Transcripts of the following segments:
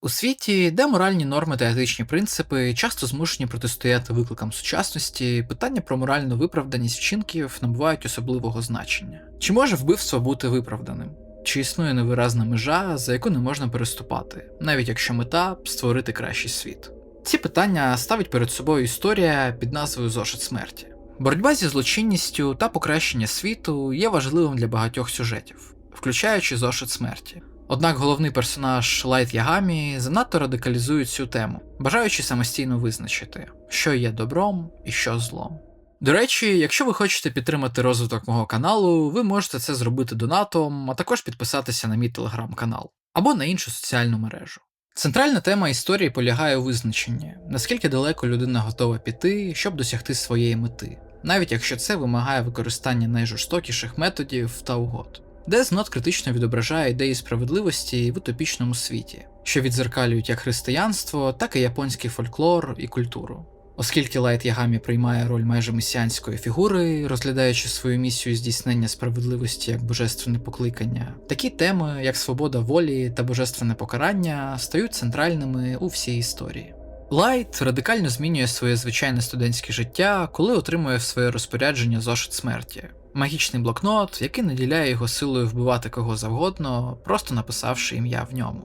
У світі, де моральні норми та етичні принципи часто змушені протистояти викликам сучасності, питання про моральну виправданість вчинків набувають особливого значення. Чи може вбивство бути виправданим? Чи існує невиразна межа, за яку не можна переступати, навіть якщо мета створити кращий світ? Ці питання ставить перед собою історія під назвою Зошит смерті. Боротьба зі злочинністю та покращення світу є важливим для багатьох сюжетів, включаючи зошит смерті. Однак головний персонаж Лайт Ягамі занадто радикалізує цю тему, бажаючи самостійно визначити, що є добром і що злом. До речі, якщо ви хочете підтримати розвиток мого каналу, ви можете це зробити донатом, а також підписатися на мій телеграм-канал або на іншу соціальну мережу. Центральна тема історії полягає у визначенні, наскільки далеко людина готова піти, щоб досягти своєї мети, навіть якщо це вимагає використання найжорстокіших методів та угод. Death Note критично відображає ідеї справедливості в утопічному світі, що відзеркалюють як християнство, так і японський фольклор і культуру. Оскільки Лайт Ягамі приймає роль майже месіанської фігури, розглядаючи свою місію здійснення справедливості як божественне покликання, такі теми, як свобода волі та божественне покарання, стають центральними у всій історії. Лайт радикально змінює своє звичайне студентське життя, коли отримує в своє розпорядження зошит смерті, магічний блокнот, який наділяє його силою вбивати кого завгодно, просто написавши ім'я в ньому.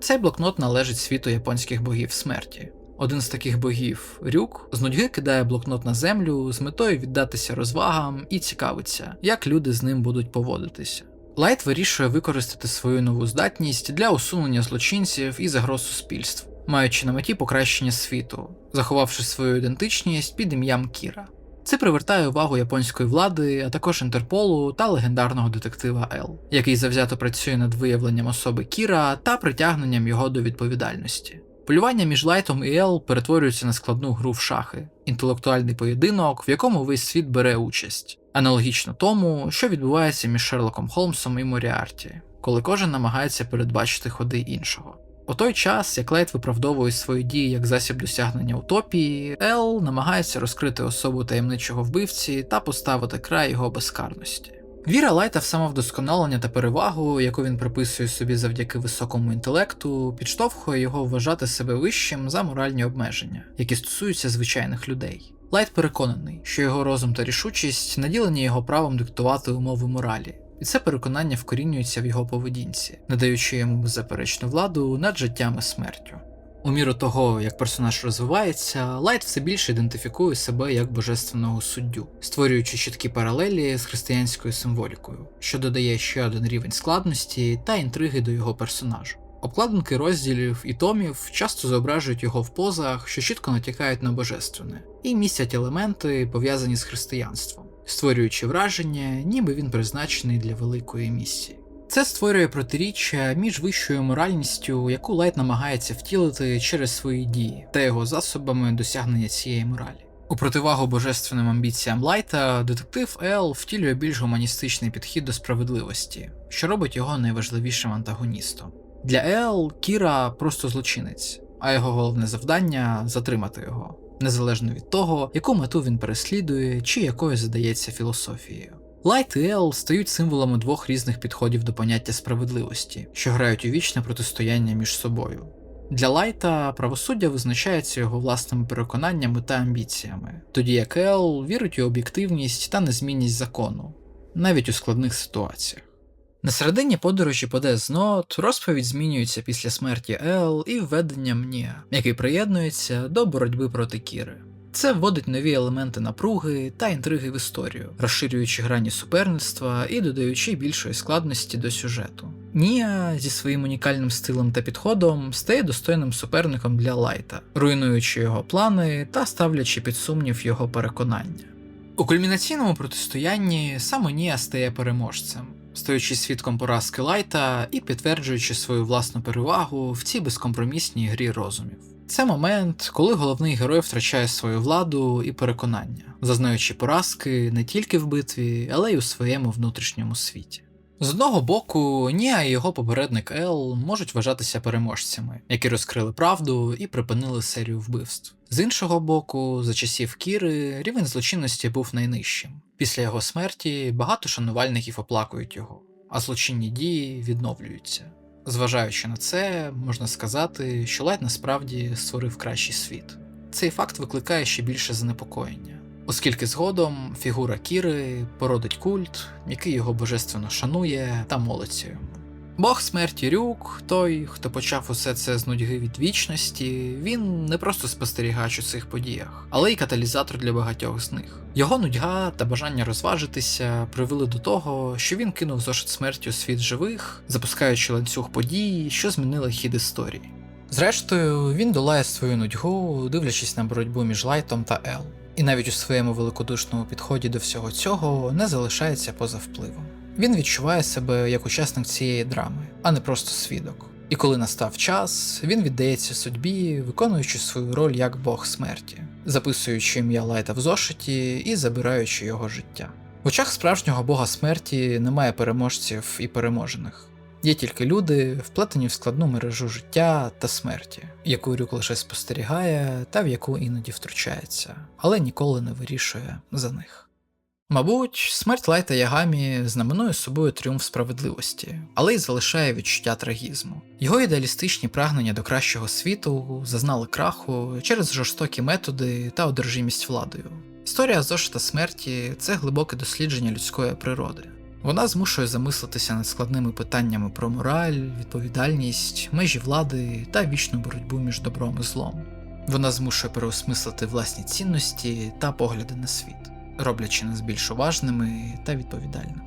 Цей блокнот належить світу японських богів смерті. Один з таких богів, Рюк, з нудьги кидає блокнот на землю з метою віддатися розвагам і цікавиться, як люди з ним будуть поводитися. Лайт вирішує використати свою нову здатність для усунення злочинців і загроз суспільству, маючи на меті покращення світу, заховавши свою ідентичність під ім'ям Кіра. Це привертає увагу японської влади, а також Інтерполу та легендарного детектива Ел, який завзято працює над виявленням особи Кіра та притягненням його до відповідальності. Полювання між Лайтом і Ел перетворюється на складну гру в шахи, інтелектуальний поєдинок, в якому весь світ бере участь, аналогічно тому, що відбувається між Шерлоком Холмсом і Моріарті, коли кожен намагається передбачити ходи іншого. У той час, як Лайт виправдовує свої дії як засіб досягнення утопії, Ел намагається розкрити особу таємничого вбивці та поставити край його безкарності. Віра Лайта в самовдосконалення та перевагу, яку він приписує собі завдяки високому інтелекту, підштовхує його вважати себе вищим за моральні обмеження, які стосуються звичайних людей. Лайт переконаний, що його розум та рішучість наділені його правом диктувати умови моралі, і це переконання вкорінюється в його поведінці, надаючи йому беззаперечну владу над життям і смертю. У міру того, як персонаж розвивається, Лайт все більше ідентифікує себе як божественного суддю, створюючи чіткі паралелі з християнською символікою, що додає ще один рівень складності та інтриги до його персонажу. Обкладинки розділів і томів часто зображують його в позах, що чітко натякають на божественне, і містять елементи, пов'язані з християнством, створюючи враження, ніби він призначений для великої місії. Це створює протиріччя між вищою моральністю, яку Лайт намагається втілити через свої дії та його засобами досягнення цієї моралі. У противагу божественним амбіціям Лайта, детектив Ел втілює більш гуманістичний підхід до справедливості, що робить його найважливішим антагоністом. Для Ел Кіра просто злочинець, а його головне завдання затримати його, незалежно від того, яку мету він переслідує чи якою задається філософією. Лайт і Ел стають символами двох різних підходів до поняття справедливості, що грають у вічне протистояння між собою. Для Лайта правосуддя визначається його власними переконаннями та амбіціями, тоді як Ел вірить у об'єктивність та незмінність закону, навіть у складних ситуаціях. На середині подорожі по Death Note розповідь змінюється після смерті Ел і введенням Ніа, який приєднується до боротьби проти Кіри. Це вводить нові елементи напруги та інтриги в історію, розширюючи грані суперництва і додаючи більшої складності до сюжету. Ніа зі своїм унікальним стилем та підходом стає достойним суперником для Лайта, руйнуючи його плани та ставлячи під сумнів його переконання. У кульмінаційному протистоянні саме Ніа стає переможцем, стаючи свідком поразки Лайта і підтверджуючи свою власну перевагу в цій безкомпромісній грі розумів. Це момент, коли головний герой втрачає свою владу і переконання, зазнаючи поразки не тільки в битві, але й у своєму внутрішньому світі. З одного боку, Ніа і його попередник Ел можуть вважатися переможцями, які розкрили правду і припинили серію вбивств. З іншого боку, за часів Кіри рівень злочинності був найнижчим. Після його смерті багато шанувальників оплакують його, а злочинні дії відновлюються. Зважаючи на це, можна сказати, що Лайт насправді створив кращий світ. Цей факт викликає ще більше занепокоєння, оскільки згодом фігура Кіри породить культ, який його божественно шанує та молиться. Бог смерті Рюк, той, хто почав усе це з нудьги від вічності, він не просто спостерігач у цих подіях, але й каталізатор для багатьох з них. Його нудьга та бажання розважитися привели до того, що він кинув зошит смерті у світ живих, запускаючи ланцюг подій, що змінили хід історії. Зрештою, він долає свою нудьгу, дивлячись на боротьбу між Лайтом та Ел, і навіть у своєму великодушному підході до всього цього не залишається поза впливом. Він відчуває себе як учасник цієї драми, а не просто свідок. І коли настав час, він віддається судьбі, виконуючи свою роль як Бог смерті, записуючи ім'я Лайта в зошиті і забираючи його життя. В очах справжнього бога смерті немає переможців і переможених. Є тільки люди, вплетені в складну мережу життя та смерті, яку Рюк лише спостерігає та в яку іноді втручається, але ніколи не вирішує за них. Мабуть, смерть Лайта Ягамі знаменує собою тріумф справедливості, але й залишає відчуття трагізму. Його ідеалістичні прагнення до кращого світу зазнали краху через жорстокі методи та одержимість владою. Історія зошита смерті це глибоке дослідження людської природи. Вона змушує замислитися над складними питаннями про мораль, відповідальність, межі влади та вічну боротьбу між добром і злом. Вона змушує переосмислити власні цінності та погляди на світ роблячи нас більш уважними та відповідальними.